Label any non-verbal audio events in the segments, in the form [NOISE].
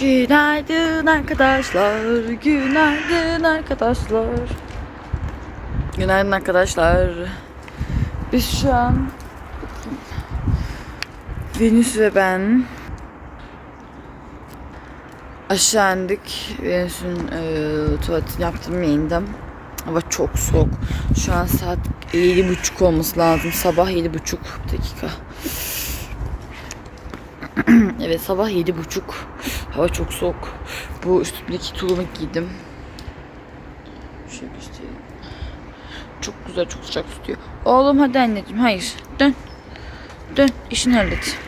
Günaydın arkadaşlar. Günaydın arkadaşlar. Günaydın arkadaşlar. Biz şu an Venüs ve ben aşağı indik. Venüs'ün e, tuvaletini yaptım indim. Hava çok soğuk. Şu an saat yedi buçuk olması lazım. Sabah yedi buçuk dakika. [CLEARS THROAT] evet sabah yedi buçuk. Hava çok soğuk. Bu üstümdeki tulumu giydim. Şöyle göstereyim. Çok güzel, çok sıcak tutuyor. Oğlum hadi anneciğim, hayır. Dön. Dön, işini hallet.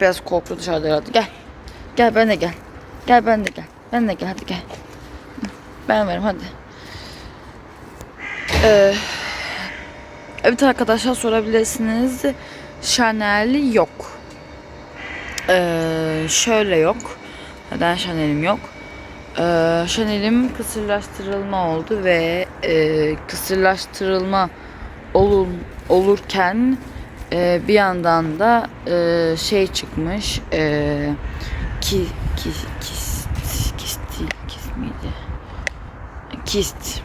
Biraz korktu dışarıda herhalde. Gel. Gel ben de gel. Gel ben de gel. Ben de gel, hadi gel. Ben varım hadi. Ee, evet arkadaşlar sorabilirsiniz. Chanel yok. Ee, şöyle yok. Neden Chanel'im yok? Ee, Chanel'im kısırlaştırılma oldu ve e, kısırlaştırılma olun, olurken e, bir yandan da e, şey çıkmış e, ki, ki, kist, kist değil, kist miydi? Kist.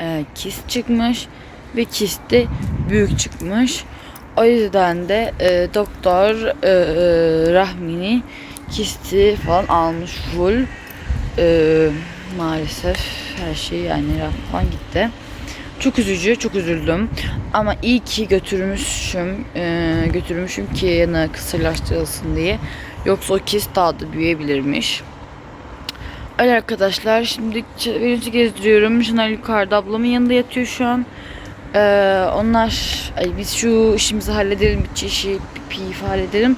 E, kist çıkmış ve kist de büyük çıkmış. O yüzden de e, doktor e, e, rahmini kisti falan almış full. E, maalesef her şey yani rahman gitti. Çok üzücü, çok üzüldüm. Ama iyi ki götürmüşüm, e, götürmüşüm ki yana kısırlaştırılsın diye. Yoksa o kist daha da büyüyebilirmiş. Öyle arkadaşlar, şimdi Venüs'ü gezdiriyorum. Şunlar yukarıda ablamın yanında yatıyor şu an. Ee, onlar ay biz şu işimizi halledelim bir işi bir pi halledelim.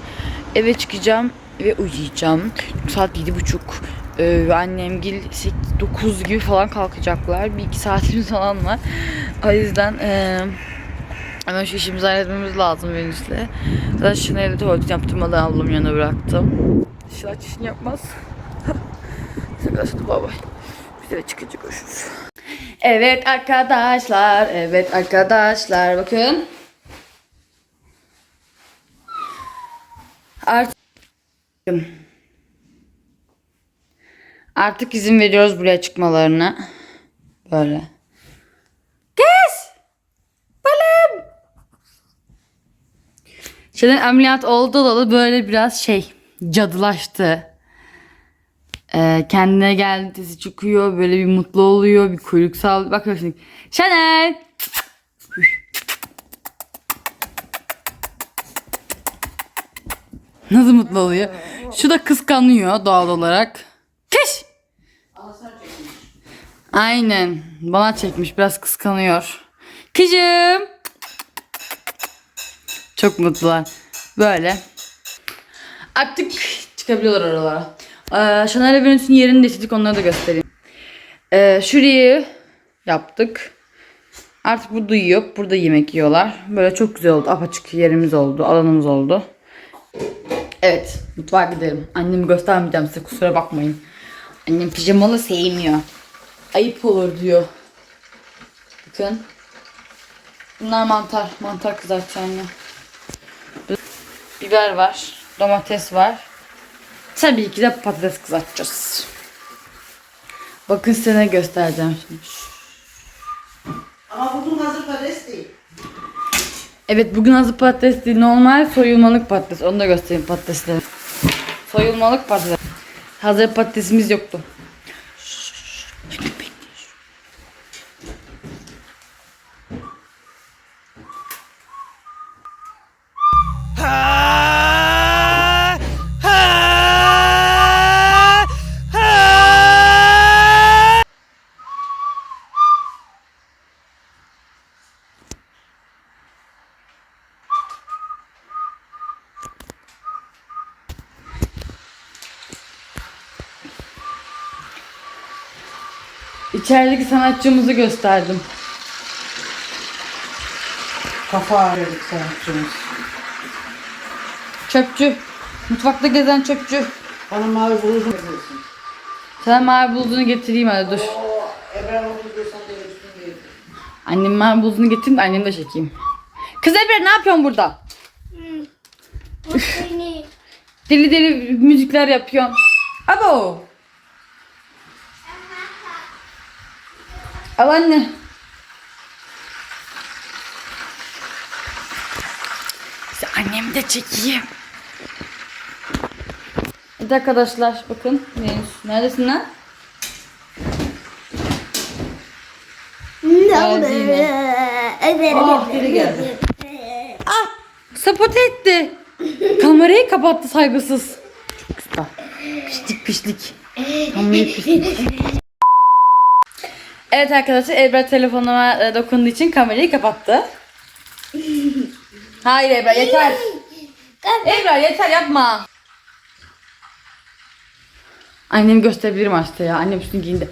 Eve çıkacağım ve uyuyacağım. Saat yedi buçuk. Ee, annem gil 9 gibi falan kalkacaklar. Bir iki saatimiz falan var. O yüzden e, hemen şu işimizi halletmemiz lazım Venüs'le zaten Şunay'la tuvalet yaptırmadan ablamın yanına bıraktım. Şınaç işini yapmaz. Arkadaşlar bay bay biz eve çıkınca görüşürüz Evet arkadaşlar, evet arkadaşlar bakın. Artık Artık izin veriyoruz buraya çıkmalarına. Böyle. Kız! Balım! Şeyden ameliyat oldu olalı böyle biraz şey cadılaştı. Ee, kendine geldi çıkıyor böyle bir mutlu oluyor bir kuyruk sallıyor. Bak şimdi. Chanel. Nasıl mutlu oluyor? Şu da kıskanıyor doğal olarak. Kış. Aynen. Bana çekmiş biraz kıskanıyor. Kızım. Çok mutlular. Böyle. Artık çıkabiliyorlar oralara. Ee, Chanel Venüs'ün yerini değiştirdik onları da göstereyim. Ee, şurayı yaptık. Artık burada yiyor. Burada yemek yiyorlar. Böyle çok güzel oldu. Apaçık yerimiz oldu. Alanımız oldu. Evet. Mutfağa gidelim. Annemi göstermeyeceğim size kusura bakmayın. Annem pijamalı sevmiyor. Ayıp olur diyor. Bakın. Bunlar mantar. Mantar kızartacağım ya. Biber var. Domates var. Tabii ki de patates kızartacağız. Bakın size ne göstereceğim şimdi. Ama bugün hazır patates değil. Evet bugün hazır patates değil normal soyulmalık patates. Onu da göstereyim patatesleri. Soyulmalık patates. Hazır patatesimiz yoktu. İçerideki sanatçımızı gösterdim. Kafa ağrıyorduk sanatçımız. Çöpçü. Mutfakta gezen çöpçü. Bana mavi buluşum yapıyorsun. Sana mavi bulduğunu getireyim hadi dur. Oo, Ebrar onu görsen de üstüne değil. Annem mavi bulduğunu getireyim de annemi de çekeyim. Kız Emre ne yapıyorsun burada? Bu seni. Deli deli müzikler yapıyorsun. Abo. Al anne. İşte annemi de çekeyim. Evet arkadaşlar bakın. Venüs. Neredesin lan? Geldi Ah biri geldi. Ah! Sapote etti. Kamerayı kapattı saygısız. Çok usta. Pişlik pişlik. Kamerayı pişlik. Evet arkadaşlar Ebra telefonuma e, dokunduğu için kamerayı kapattı. [LAUGHS] Hayır Ebra yeter. Ebra yeter yapma. Annemi gösterebilirim açtı ya. Annem üstünü giyindi.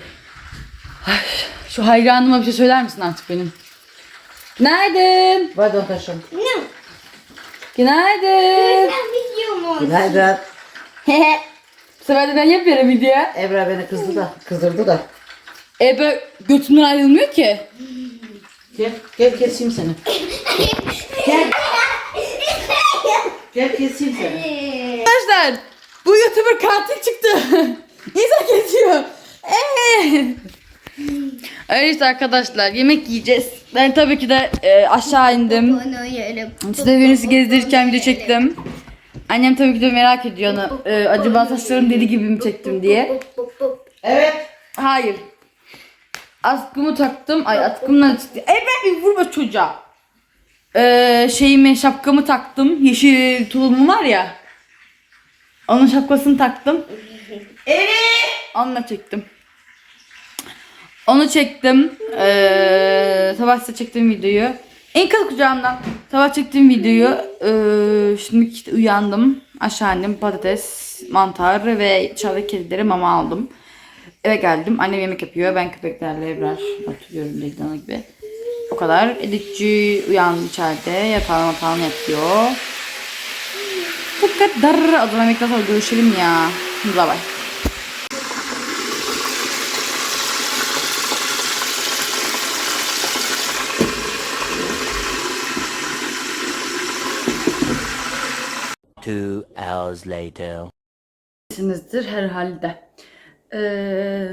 Ay, şu hayranıma bir şey söyler misin artık benim? Günaydın. Pardon taşım. Günaydın. Günaydın. [LAUGHS] Bu sefer de ben yapıyorum video. Ebra beni kızdı da, kızdırdı da. Ebra götümden ayrılmıyor ki. Gel, gel keseyim seni. Gel. Gel keseyim seni. Arkadaşlar bu YouTuber katil çıktı. [LAUGHS] İnsan kesiyor. Eee. Öyle işte arkadaşlar yemek yiyeceğiz. Ben tabii ki de e, aşağı indim. Size Venüs'ü gezdirirken video çektim. Annem tabii ki de merak ediyor onu. E, acaba saçlarım deli gibi mi çektim diye. Evet. Hayır. Askımı taktım. Ay askımdan çıktı. Bir vurma çocuğa. Ee, şeyimi şapkamı taktım. Yeşil tulumum var ya. Onun şapkasını taktım. Evet. Onunla çektim. Onu çektim. Ee, sabah size çektiğim videoyu. En kız kucağımdan. Sabah çektiğim videoyu. Ee, şimdi işte uyandım. Aşağı indim. Patates, mantar ve dışarıda kedilere mama aldım. Eve geldim. Annem yemek yapıyor. Ben köpeklerle Ebrar oturuyorum Leydana gibi. O kadar. Edikçi uyandı içeride. Yatağını matağını yapıyor. Bu kadar. Zaman yemekten sonra görüşelim ya. Bye bye. Two hours later. Herhalde. Ee,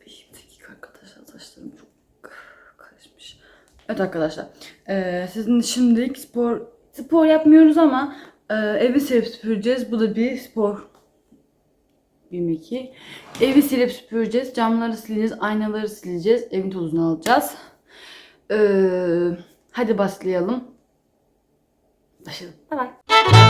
bir dakika arkadaşlar saçlarım çok karışmış. Evet arkadaşlar. Ee, sizin şimdilik spor spor yapmıyoruz ama e, evi silip süpüreceğiz. Bu da bir spor. Bir iki. Evi silip süpüreceğiz. Camları sileceğiz. Aynaları sileceğiz. Evin tozunu alacağız. Ee, hadi başlayalım. Başlayalım. Bye bye.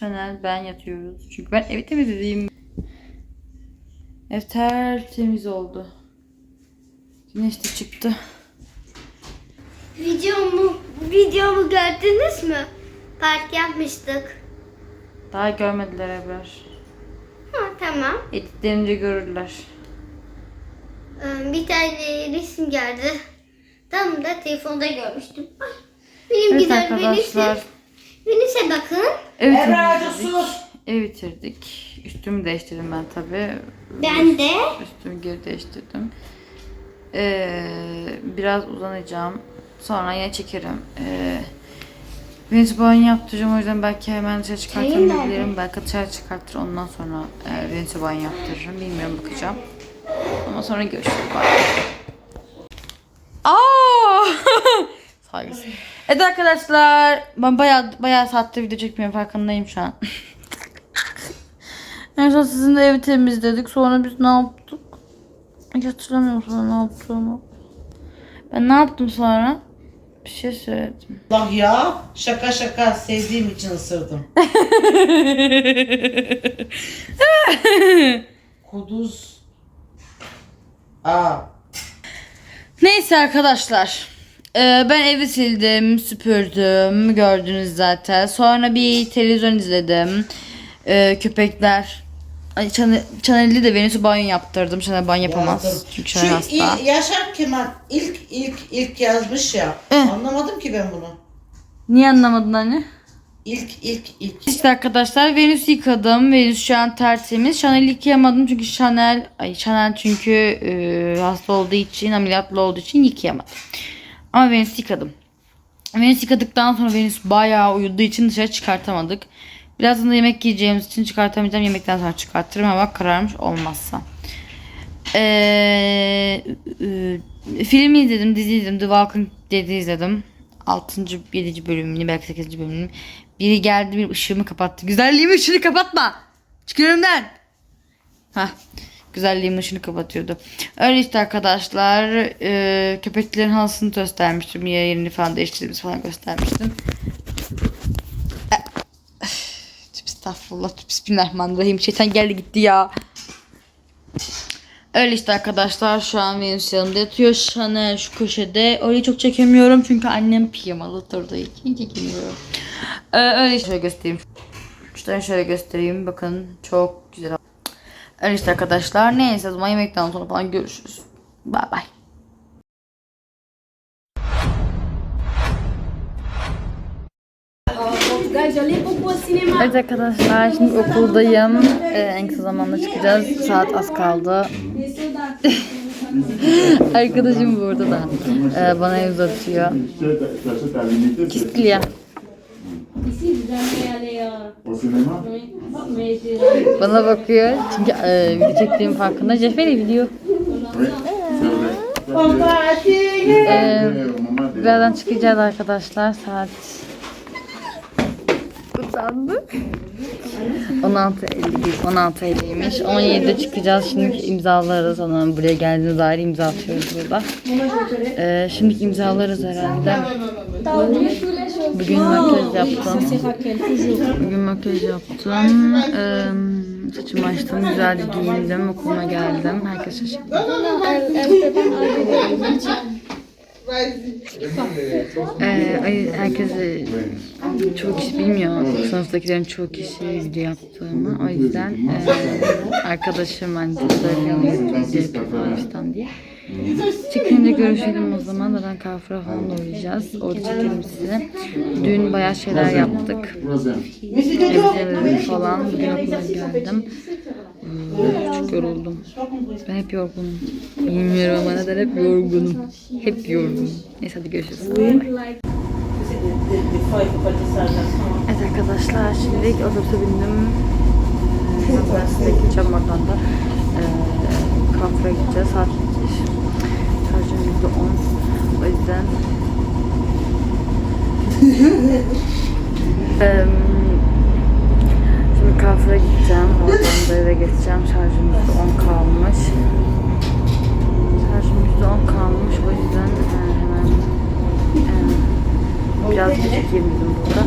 Chanel, ben yatıyoruz. Çünkü ben evi temizledim. Ev tertemiz oldu. Güneş de çıktı. Videomu, videomu gördünüz mü? Park yapmıştık. Daha görmediler Ebrar. Ha, tamam. Editlerince görürler. Ee, Bir tane resim geldi. Tam da telefonda görmüştüm. Ay, benim Evet güzel arkadaşlar. Venüs'e. Venüs'e bakın. Evi Ebrar'cı temizledik. sus. Evi bitirdik. Üstümü değiştirdim ben tabi. Ben de. Üstümü geri değiştirdim. Ee, biraz uzanacağım. Sonra yine çekerim. Ee, Venüs banyo yaptıracağım o yüzden belki hemen dışarı Çayın çıkartabilirim. Belki dışarı çıkartır ondan sonra e, Venüs'e banyo yaptırırım. Bilmiyorum bakacağım. Ondan sonra görüşürüz. Bye. Aa! [LAUGHS] Saygısız. Evet arkadaşlar ben bayağı bayağı saatte video çekmiyorum farkındayım şu an. [LAUGHS] en son sizin de evi temizledik. Sonra biz ne yaptık? Hiç hatırlamıyorum sonra ne yaptığımı. Ben ne yaptım sonra? Bir şey söyledim. Allah ya. Şaka şaka sevdiğim için ısırdım. [LAUGHS] Kuduz. Aa. Neyse arkadaşlar. Ee, ben evi sildim, süpürdüm. Gördünüz zaten. Sonra bir televizyon izledim. Ee, köpekler. Ay, Çane- Çanelli de Venüs'ü banyo yaptırdım. Çanel banyo yapamaz. Çünkü Şu Çanel hasta. il- Yaşar Kemal ilk ilk ilk yazmış ya. Eh. Anlamadım ki ben bunu. Niye anlamadın anne? İlk ilk ilk. İşte arkadaşlar Venüs yıkadım. Venüs şu an tertemiz. Chanel yıkayamadım çünkü Chanel ay Chanel çünkü e, hasta olduğu için ameliyatlı olduğu için yıkayamadım. Ama Venüs yıkadım. Venüs yıkadıktan sonra Venüs bayağı uyuduğu için dışarı çıkartamadık. Birazdan da yemek yiyeceğimiz için çıkartamayacağım. Yemekten sonra çıkartırım ama kararmış olmazsa. Ee, e, film izledim, dizi izledim. The Walking Dead'i izledim. 6. 7. bölümünü belki 8. bölümünü. Biri geldi bir ışığımı kapattı. Güzelliğimi ışığını kapatma. Çık önümden. Hah. Güzelliğimin ışığını kapatıyordu. Öyle işte arkadaşlar. E, köpeklerin halısını göstermiştim. Yerini falan değiştirdiğimizi falan göstermiştim. Estağfurullah. Bismillahirrahmanirrahim. Şeytan geldi gitti ya. Öyle işte arkadaşlar şu an Venüs yanımda yatıyor. Chanel şu köşede. Orayı çok çekemiyorum çünkü annem pijamalı oturduğu için çekemiyorum. Ee, öyle şöyle göstereyim. Şuradan şöyle göstereyim. Bakın çok güzel. Öyle işte arkadaşlar. Neyse o zaman yemekten sonra falan görüşürüz. Au cinéma. Evet arkadaşlar şimdi okuldayım. Ee, en kısa zamanda çıkacağız. Saat az kaldı. [LAUGHS] Arkadaşım burada da ee, bana el uzatıyor. Kistliya. Bana bakıyor çünkü e, video çektiğim farkında. Ceferi video. Ee, birazdan çıkacağız arkadaşlar. Saat Utandık. 16.51, 16.50'ymiş. 17'de çıkacağız. Şimdi imzalarız. Ona buraya geldiğiniz ayrı imza atıyoruz burada. Ee, şimdi imzalarız herhalde. Bugün makyaj yaptım. Bugün makyaj yaptım. Ee, saçımı açtım. Güzelce giyindim. Okuluma geldim. Herkes şaşırdı. Ee, ay- herkes e, çoğu kişi bilmiyor. Sınıftakilerin çoğu kişi video yaptığımı. O yüzden e, arkadaşım yapıyor falan fistan diye. Çıkınca görüşelim o zaman. Zaten kafra falan da oynayacağız. Orada çekelim size. Dün bayağı şeyler yaptık. Evde falan. Bugün okula geldim. Hmm, Çok yoruldum. Ben hep yorgunum. Bilmiyorum ama neden hep yorgunum. Hep yorgunum. Neyse hadi görüşürüz. Evet arkadaşlar şimdi otobüse bindim. Üniversiteye gideceğim oradan da. Ee, Kafra gideceğiz. Saat şarjım yüzde on. O yüzden [LAUGHS] Eee, Şimdi Kafra gideceğim. Oradan da eve geçeceğim. Şarjım yüzde on kalmış. Şarjım yüzde on kalmış. O yüzden e, hemen e, biraz bir çekeyim dedim burada.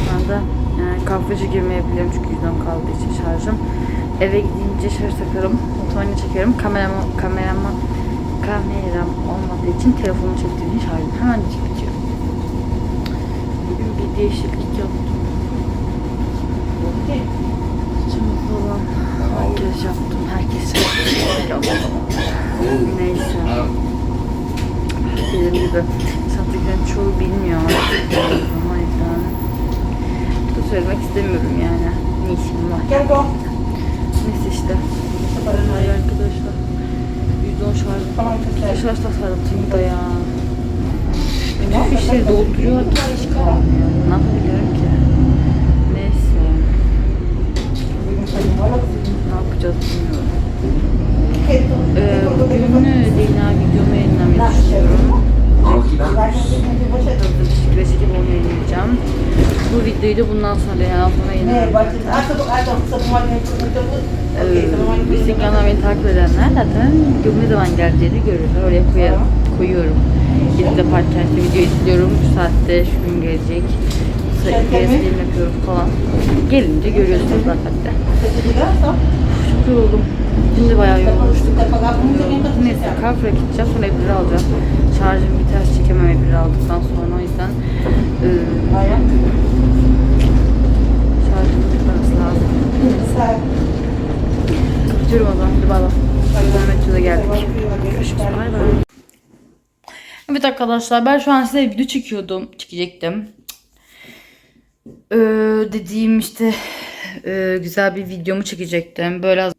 Şu anda e, kafacı girmeyebilirim çünkü yüzden kaldığı için şarjım. Eve gidince şarj takarım. Fotoğrafını çekerim. Kameram, kamerama, kameram olmadığı için telefonumu çektiğim için şarjım hemen bitiyor. Bugün bir değişiklik yaptım. Saçımı falan makyaj yaptım. Herkes yaptım. Neyse. Dediğim gibi sanatçıların çoğu bilmiyor. O yüzden bu da söylemek istemiyorum yani. Ne işim var. işte. Ay arkadaşlar. %10 şarj. Şarj tasarlatayım da ya. Bütün fişleri dolduruyor. Hiç kalmıyor. Ne yapabilirim ki? Neyse. Ne yapacağız bilmiyorum. Ee, bugün DNA videomu yayınlamayı düşünüyorum. Klasik onu yayınlayacağım. Bu videoyu da bundan sonra sonra yayınlayacağım. Ee, Instagram'dan beni takip edenler zaten ne zaman geleceğini görürler. Oraya koyarım, koyuyorum. Gidip de podcast'te video izliyorum. Şu saatte şu gün gelecek. Sayı yapıyorum falan. Gelince görüyorsunuz zaten de. Çok yoruldum. Şimdi bayağı yorulmuştum. Neyse Carrefour'a gideceğim. Sonra April'i alacağım. Şarjım biter çekemem April'i aldıktan sonra. O yüzden e, şarjımın bitmesi lazım. Gidiyorum o zaman. Hadi bay bay. Kilometrede geldik. Görüşürüz. Bay bay. Evet arkadaşlar ben şu an size video çekiyordum. Çekecektim. Ee, dediğim işte e, güzel bir videomu çekecektim. Böyle az-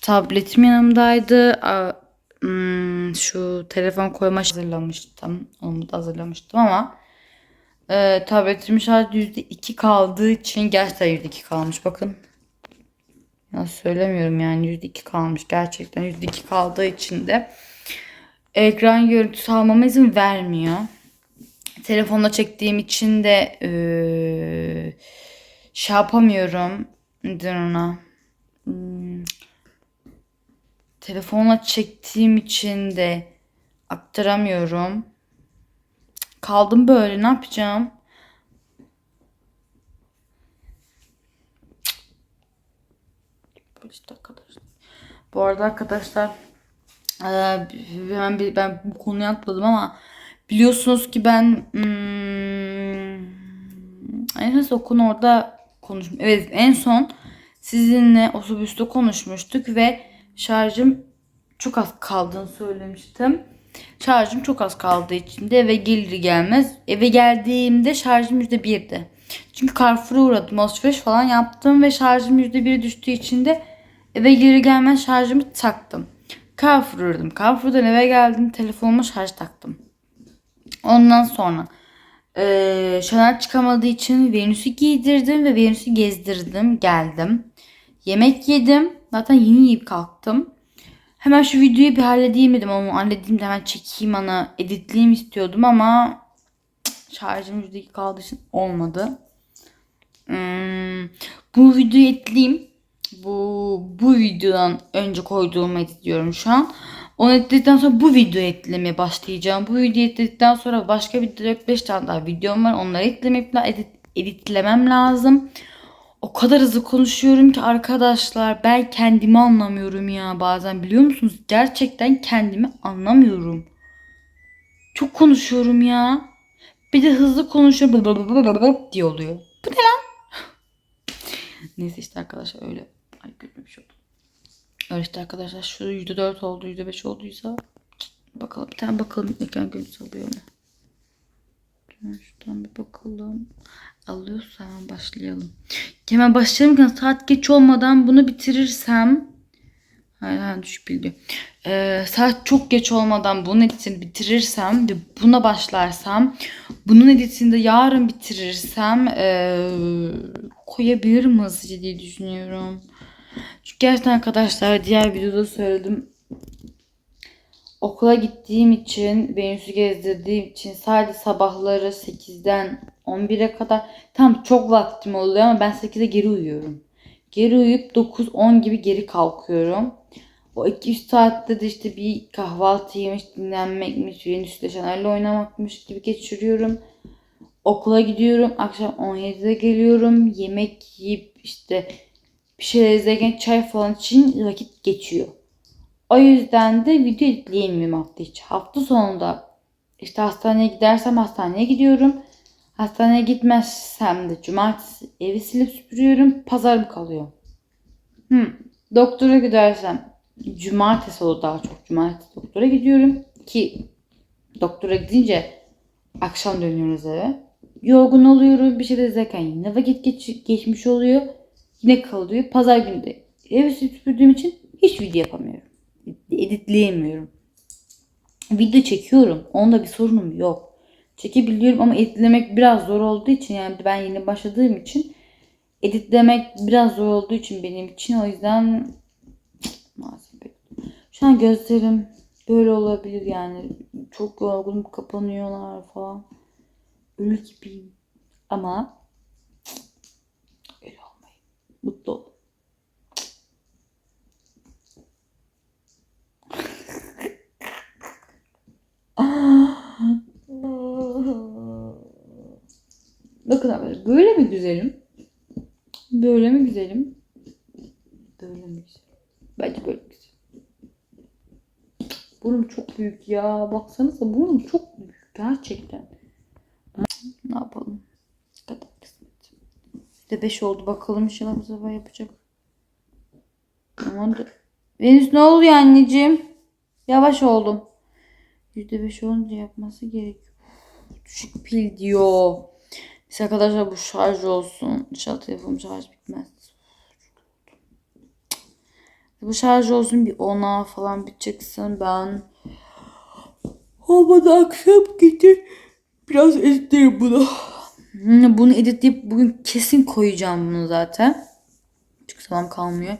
tabletim yanımdaydı. A- hmm, şu telefon koyma hazırlamıştım. Onu da hazırlamıştım ama e, tabletimin şarjı %2 kaldığı için gerçekten %2 kalmış bakın. Ya söylemiyorum yani %2 kalmış gerçekten %2 kaldığı için de ekran görüntüsü almama izin vermiyor. Telefonla çektiğim için de eee şey yapamıyorum. Nedir ona? Hmm. Telefonla çektiğim için de aktaramıyorum. Kaldım böyle ne yapacağım? Bu arada arkadaşlar hemen bir, ben bu konuyu atladım ama biliyorsunuz ki ben hmm, en son okun orada konuştum. Evet en son sizinle otobüste konuşmuştuk ve şarjım çok az kaldığını söylemiştim. Şarjım çok az kaldığı için de eve gelir gelmez. Eve geldiğimde şarjım %1'di. Çünkü Carrefour'a uğradım. Alışveriş falan yaptım ve şarjım %1'e düştüğü için de eve geri gelmez şarjımı taktım. Carrefour'a uğradım. Carrefour'dan eve geldim. Telefonuma şarj taktım. Ondan sonra eee Chanel çıkamadığı için Venüs'ü giydirdim ve Venüs'ü gezdirdim. Geldim. Yemek yedim. Zaten yeni yiyip kalktım. Hemen şu videoyu bir halledeyim dedim. Onu halledeyim de hemen çekeyim ana editleyeyim istiyordum ama şarjım %2 kaldığı için olmadı. Hmm, bu videoyu editleyeyim. Bu, bu videodan önce koyduğumu editliyorum şu an. Onu editledikten sonra bu videoyu editlemeye başlayacağım. Bu videoyu editledikten sonra başka bir 4-5 tane daha videom var. Onları editlemek, edit, editlemem lazım. O kadar hızlı konuşuyorum ki arkadaşlar ben kendimi anlamıyorum ya bazen biliyor musunuz? Gerçekten kendimi anlamıyorum. Çok konuşuyorum ya. Bir de hızlı konuşuyorum diye oluyor. Bu ne lan? [LAUGHS] Neyse işte arkadaşlar öyle. Ay bir şey oldu. Öyle işte arkadaşlar şu %4 oldu %5 olduysa bakalım bir tane bakalım ekran görüntüsü alıyor mu? Şuradan bir bakalım. Alıyorsa hemen başlayalım. Hemen başlayalım ki saat geç olmadan bunu bitirirsem Hayır hayır düşük bilgi. Ee, saat çok geç olmadan bunun editini bitirirsem ve buna başlarsam bunun editini de yarın bitirirsem ee, koyabilirim hızlıca diye düşünüyorum. Çünkü gerçekten arkadaşlar diğer videoda söyledim. Okula gittiğim için, Venüs'ü gezdirdiğim için sadece sabahları 8'den 11'e kadar tam çok vaktim oluyor ama ben 8'e geri uyuyorum. Geri uyuyup 9-10 gibi geri kalkıyorum. O 2-3 saatte de işte bir kahvaltı yemiş, dinlenmekmiş, Venüs'le Chanel'le oynamakmış gibi geçiriyorum. Okula gidiyorum. Akşam 17'de geliyorum. Yemek yiyip işte bir şeyler izlerken çay falan için vakit geçiyor. O yüzden de video editleyemiyorum hafta içi. Hafta sonunda işte hastaneye gidersem hastaneye gidiyorum. Hastaneye gitmezsem de cumartesi evi silip süpürüyorum. Pazar mı kalıyor? Hmm. Doktora gidersem cumartesi olur daha çok. Cumartesi doktora gidiyorum. Ki doktora gidince akşam dönüyoruz eve. Yorgun oluyorum. Bir şey de izlerken yine vakit geç, geçmiş oluyor. Yine kalıyor. Pazar günü de ev süpürdüğüm için hiç video yapamıyorum. Editleyemiyorum. Video çekiyorum. Onda bir sorunum yok. Çekebiliyorum ama editlemek biraz zor olduğu için yani ben yeni başladığım için editlemek biraz zor olduğu için benim için o yüzden maalesef şu an gözlerim böyle olabilir yani çok yorgunum kapanıyorlar falan ölü gibiyim ama mutlu olun. Bakın arkadaşlar böyle mi güzelim? Böyle mi güzelim? Böyle mi güzelim? Bence böyle güzel. Burnum çok büyük ya. Baksanıza burnum çok büyük. Gerçekten. Ne yapalım? Ne kadar kısmet. Bir de 5 oldu. Bakalım inşallah bu sefer yapacak. Aman da. Venüs ne oluyor anneciğim? Yavaş oldum. %5 olunca yapması gerekiyor. Düşük pil diyor. Neyse arkadaşlar bu şarj olsun. İnşallah telefonum şarj bitmez. Bu şarj olsun bir 10'a falan biteceksin. Ben olmadı akşam gece biraz editlerim bunu. Bunu editleyip bugün kesin koyacağım bunu zaten. Çünkü zaman kalmıyor.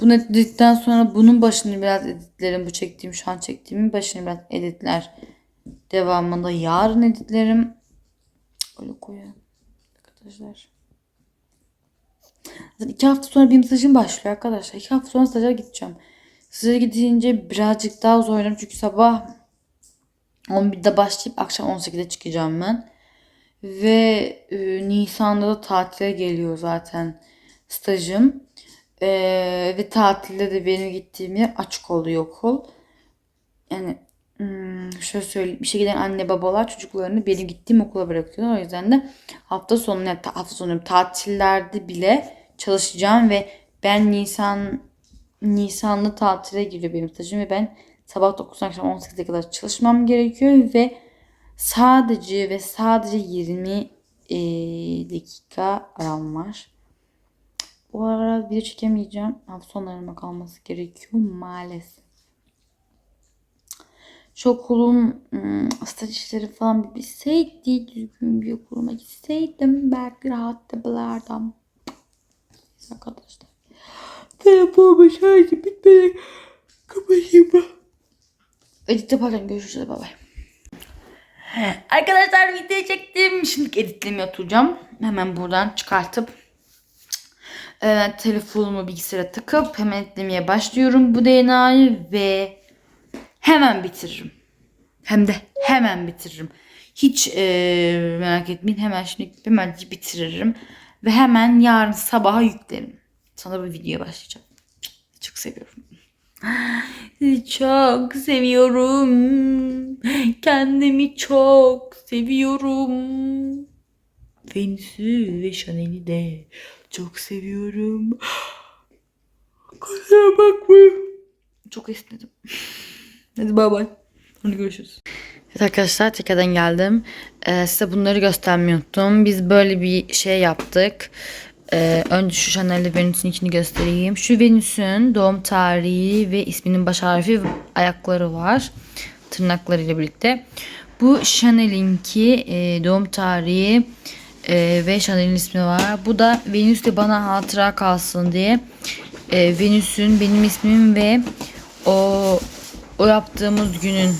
Bunu editledikten sonra bunun başını biraz editlerim. Bu çektiğim şu an çektiğimin başını biraz editler. Devamında yarın editlerim. Öyle koyuyorum. Arkadaşlar. Zaten iki hafta sonra benim stajım başlıyor arkadaşlar. İki hafta sonra staja gideceğim. Staja gidince birazcık daha zorlarım. Çünkü sabah 11'de başlayıp akşam 18'de çıkacağım ben. Ve e, Nisan'da da tatile geliyor zaten stajım. E, ve tatilde de benim gittiğim yer açık oluyor okul. Yani hmm, şöyle söyleyeyim. İşe giden anne babalar çocuklarını benim gittiğim okula bırakıyorlar. O yüzden de hafta sonu yani ta- hafta sonu tatillerde bile çalışacağım ve ben Nisan Nisanlı tatile giriyor benim stajım ve ben sabah 9'dan akşam 18'e kadar çalışmam gerekiyor ve sadece ve sadece 20 eee, dakika aram var. Bu ara video çekemeyeceğim. Hafta sonlarıma kalması gerekiyor maalesef. Şu okulun ım, staj işleri falan bir bilseydi düzgün bir okuluma gitseydim belki rahat edebilirdim. Neyse Arkadaşlar. Telefonumu şarjı bitmedi. Kapatayım ben. Edit yaparken görüşürüz. Bay bay. Arkadaşlar video çektim. Şimdi editlemeye oturacağım. Hemen buradan çıkartıp e, telefonumu bilgisayara takıp hemen editlemeye başlıyorum bu DNA'yı ve hemen bitiririm. Hem de hemen bitiririm. Hiç e, merak etmeyin. Hemen şimdi hemen bitiririm. Ve hemen yarın sabaha yüklerim. Sonra bir videoya başlayacağım. Çok seviyorum. Çok seviyorum. Kendimi çok seviyorum. Venüs'ü ve Chanel'i de çok seviyorum. Kusura bakmayın. Çok esnedim. Hadi bay bay. Hadi görüşürüz. Evet arkadaşlar tekrardan geldim. Ee, size bunları göstermeyi unuttum. Biz böyle bir şey yaptık. Ee, önce şu Chanel'de Venüs'ün içini göstereyim. Şu Venüs'ün doğum tarihi ve isminin baş harfi ayakları var. Tırnaklarıyla birlikte. Bu Chanel'inki e, doğum tarihi e, ve Chanel'in ismi var. Bu da Venüs de bana hatıra kalsın diye. E, Venüs'ün benim ismim ve o o yaptığımız günün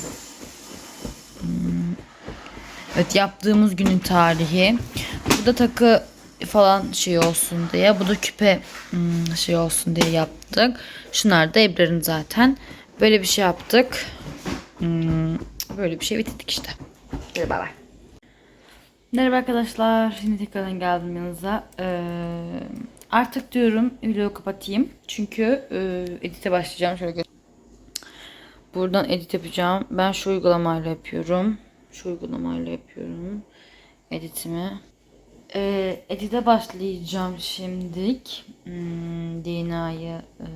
Evet yaptığımız günün tarihi. Bu da takı falan şey olsun diye. Bu da küpe hmm, şey olsun diye yaptık. Şunlar da Ebrar'ın zaten. Böyle bir şey yaptık. Hmm, Böyle bir şey bitirdik işte. Hadi bay. Merhaba arkadaşlar. Şimdi tekrardan geldim yanınıza. Ee, artık diyorum videoyu kapatayım. Çünkü e, edite başlayacağım. Şöyle gö- Buradan edit yapacağım. Ben şu uygulamayla yapıyorum. Şu uygulamayla yapıyorum. Editimi. E, edite başlayacağım şimdilik. Hmm, DNA'yı e,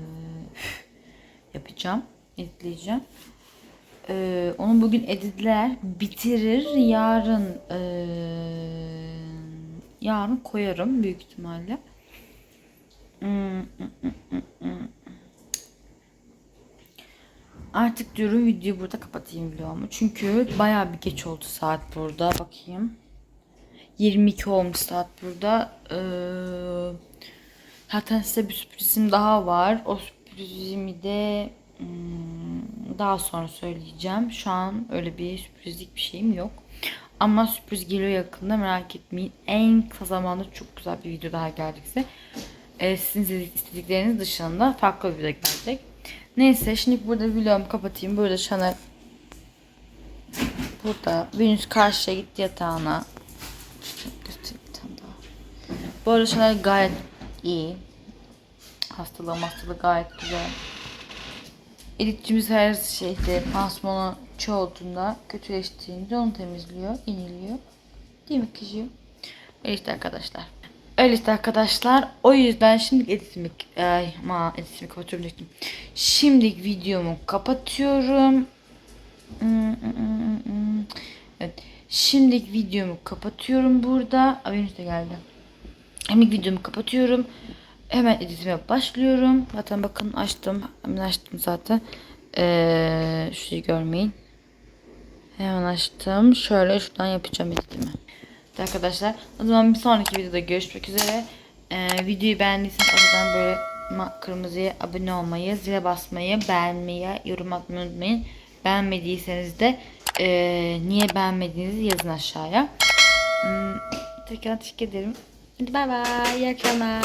yapacağım. Editleyeceğim. E, onu bugün editler bitirir. Yarın e, yarın koyarım büyük ihtimalle. Hmm, hmm, hmm, Artık diyorum videoyu burada kapatayım vlogumu. Çünkü baya bir geç oldu saat burada. Bakayım. 22 olmuş saat burada. Ee, zaten size bir sürprizim daha var. O sürprizimi de hmm, daha sonra söyleyeceğim. Şu an öyle bir sürprizlik bir şeyim yok. Ama sürpriz geliyor yakında merak etmeyin. En kısa zamanda çok güzel bir video daha gelecek size. Ee, sizin istedikleriniz dışında farklı bir video gelecek. Neyse şimdi burada vlogumu kapatayım. Burada Chanel burada Venüs karşıya gitti yatağına. Göstereyim bir tane daha. Bu arada Chanel gayet iyi. Hastalığı hastalığı gayet güzel. Editçimiz her şeyde pansumanı çoğaltığında kötüleştiğinde onu temizliyor, iniliyor. Değil mi kızım? Öyle işte arkadaşlar. Öyle işte arkadaşlar. O yüzden şimdi editimi, ay, ma, editimi kapatıyorum diyecektim. Şimdi videomu kapatıyorum. Evet. Şimdi videomu kapatıyorum burada. Venüs de geldi. Hemen videomu kapatıyorum. Hemen editime başlıyorum. Zaten bakın açtım. Hemen açtım zaten. Ee, şurayı görmeyin. Hemen açtım. Şöyle şuradan yapacağım editimi. Evet Arkadaşlar o zaman bir sonraki videoda görüşmek üzere. Ee, videoyu beğendiyseniz aşağıdan böyle kırmızıya abone olmayı, zile basmayı, beğenmeyi, yorum atmayı unutmayın. Beğenmediyseniz de ee, niye beğenmediğinizi yazın aşağıya. Hmm, tekrar teşekkür ederim. Bye bye. İyi akşamlar.